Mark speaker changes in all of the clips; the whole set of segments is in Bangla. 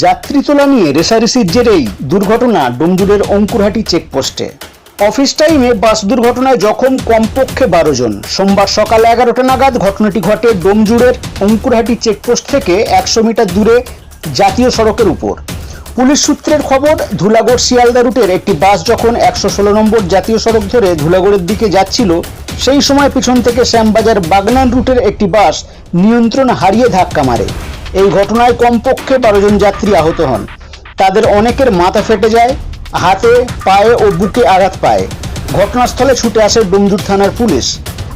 Speaker 1: যাত্রী তোলা নিয়ে রেশারেশির জেরেই দুর্ঘটনা ডোমজুড়ের অঙ্কুরহাটি চেকপোস্টে। অফিস টাইমে বাস দুর্ঘটনায় জখম কমপক্ষে বারো জন। সোমবার সকাল এগারোটা নাগাদ ঘটনাটি ঘটে ডোমজুড়ের অঙ্কুরহাটি চেকপোস্ট থেকে একশো মিটার দূরে জাতীয় সড়কের উপর। পুলিশ সূত্রের খবর, ধুলাগড় শিয়ালদা রুটের একটি বাস যখন একশো ষোলো নম্বর জাতীয় সড়ক ধরে ধুলাগড়ের দিকে যাচ্ছিল, সেই সময় পিছন থেকে শ্যামবাজার বাগনান রুটের একটি বাস নিয়ন্ত্রণ হারিয়ে ধাক্কা মারে। এই ঘটনায় কমপক্ষে বারো জন যাত্রী আহত হন। তাদের অনেকের মাথা ফেটে যায়, হাতে, পায়ে ও বুকে আঘাত পায়। ঘটনাস্থলে ছুটে আসে ডোমজুর থানার পুলিশ।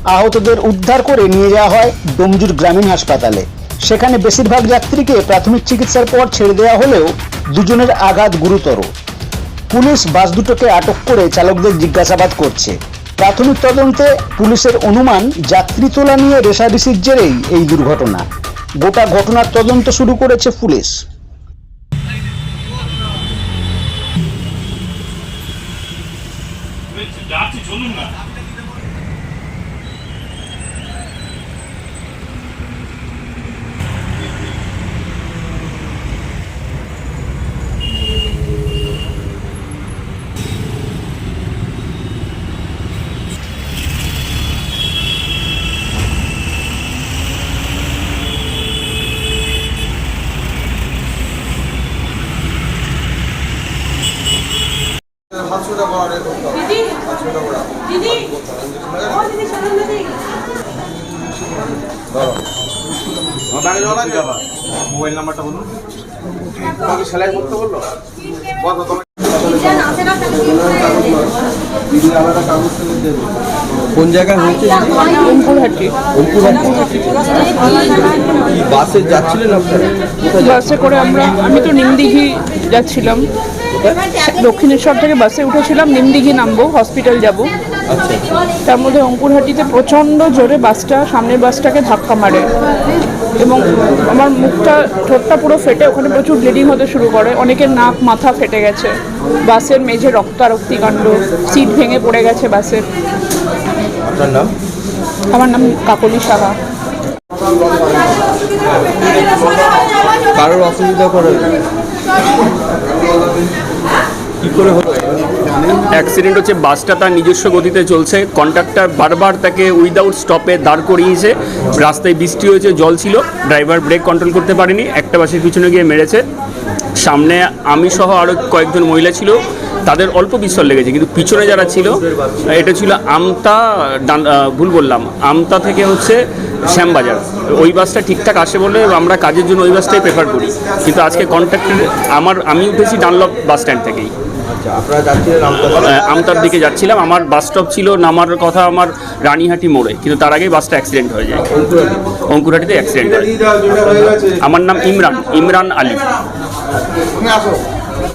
Speaker 1: আহতদের উদ্ধার করে নিয়ে যাওয়া হয় ডোমজুর গ্রামীণ হাসপাতালে। সেখানে বেশিরভাগ যাত্রীকে প্রাথমিক চিকিৎসার পর ছেড়ে দেওয়া হলেও দুজনের আঘাত গুরুতর। পুলিশ বাস দুটোকে আটক করে চালকদের জিজ্ঞাসাবাদ করছে। প্রাথমিক তদন্তে পুলিশের অনুমান, যাত্রী তোলা নিয়ে রেশারেশির জেরেই এই দুর্ঘটনা। গোটা ঘটনার তদন্ত শুরু করেছে পুলিশ।
Speaker 2: চলুন না।
Speaker 3: করা
Speaker 2: মোবাইল নাম্বারটা বলুন।
Speaker 3: তোমাকে সেলাই করতে বলল?
Speaker 4: কোন জায়গায় হয়েছে? বাসে যাচ্ছিলেন আপনারা? যাচ্ছিলেন?
Speaker 5: বাসে করে আমরা আমি তো নিমদিঘি যাচ্ছিলাম। দক্ষিণেশ্বর থেকে বাসে উঠেছিলাম নিমদিঘি নামবো হসপিটাল যাব।
Speaker 4: আচ্ছা
Speaker 5: তার মধ্যে অঙ্কুরহাটিতে প্রচণ্ড জোরে বাসটা সামনের বাসটাকে ধাক্কা মারে। এবং আমার মুখটা ঠোঁটটা পুরো ফেটে ওখানে প্রচুর ব্লিডিং হতে শুরু করে। অনেকের নাক মাথা ফেটে গেছে। বাসের মেঝে রক্তারক্তি কাণ্ড সিট ভেঙে পড়ে গেছে বাসের।
Speaker 4: আপনার নাম?
Speaker 5: আমার নাম কাকলি সাহা।
Speaker 4: কারোর অসুবিধা করে কি করে হলো?
Speaker 6: অ্যাক্সিডেন্ট হচ্ছে, বাসটা তার নিজস্ব গতিতে চলছে। কন্ডাক্টর বারবার তাকে উইদাউট স্টপে দাঁড় করিয়েছে। রাস্তায় বৃষ্টি হয়েছে, জল ছিল। ড্রাইভার ব্রেক কন্ট্রোল করতে পারেনি। একটা বাসের পিছনে গিয়ে মেরেছে। সামনে আমি সহ আরও কয়েকজন মহিলা ছিল। তাদের অল্প পিস্তল লেগেছে, কিন্তু পিছনে যারা ছিল, এটা ছিল আমতা ডান- ভুল বললাম, আমতা থেকে হচ্ছে শ্যামবাজার। ওই বাসটা ঠিকঠাক আসে বলে আমরা কাজের জন্য ওই বাসটাই প্রেফার করি। কিন্তু আজকে কন্ট্রাক্টর আমার, আমি উঠেছি ডানলপ বাস স্ট্যান্ড থেকেই।
Speaker 4: আচ্ছা আপনারা যাচ্ছিলেন
Speaker 6: আমতার দিকে? যাচ্ছিলাম। আমার বাস স্টপ ছিল নামার কথা আমার রানীহাটি মোড়ে কিন্তু তার আগেই বাসটা অ্যাক্সিডেন্ট হয়ে যায়। অঙ্কুরহাটিতে অ্যাক্সিডেন্ট হয়। আমার নাম ইমরান ইমরান আলী।
Speaker 3: আসো।